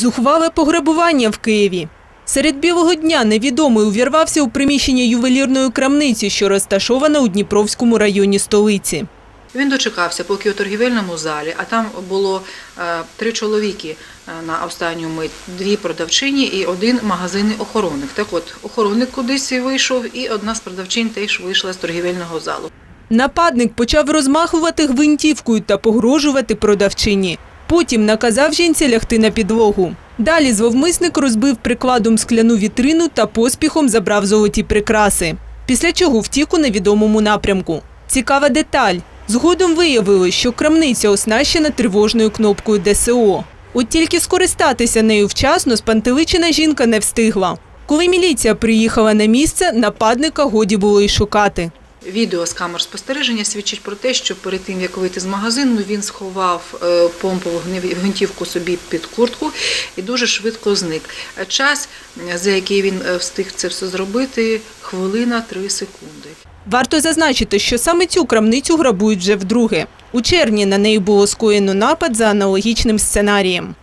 Зухвале пограбування в Києві. Серед білого дня невідомий увірвався у приміщення ювелірної крамниці, що розташована у Дніпровському районі столиці. Він дочекався, поки у торгівельному залі, а там було е, три чоловіки е, на останню мить, дві продавчині і один магазинний охоронник. Так от, охоронник кудись вийшов, і одна з продавчинь теж вийшла з торгівельного залу. Нападник почав розмахувати гвинтівкою та погрожувати продавчині. Потім наказав жінці лягти на підлогу. Далі зловмисник розбив прикладом скляну вітрину та поспіхом забрав золоті прикраси. Після чого втік у невідомому напрямку. Цікава деталь. Згодом виявилось, що крамниця оснащена тривожною кнопкою ДСО. От тільки скористатися нею вчасно спантеличена жінка не встигла. Коли міліція приїхала на місце, нападника годі було й шукати. Відео з камер спостереження свідчить про те, що перед тим, як вийти з магазину, він сховав е, помпову гвинтівку собі під куртку і дуже швидко зник. Час, за який він е, встиг це все зробити, хвилина 3 секунди. Варто зазначити, що саме цю крамницю грабують вже вдруге. У червні на неї було скоєно напад за аналогічним сценарієм.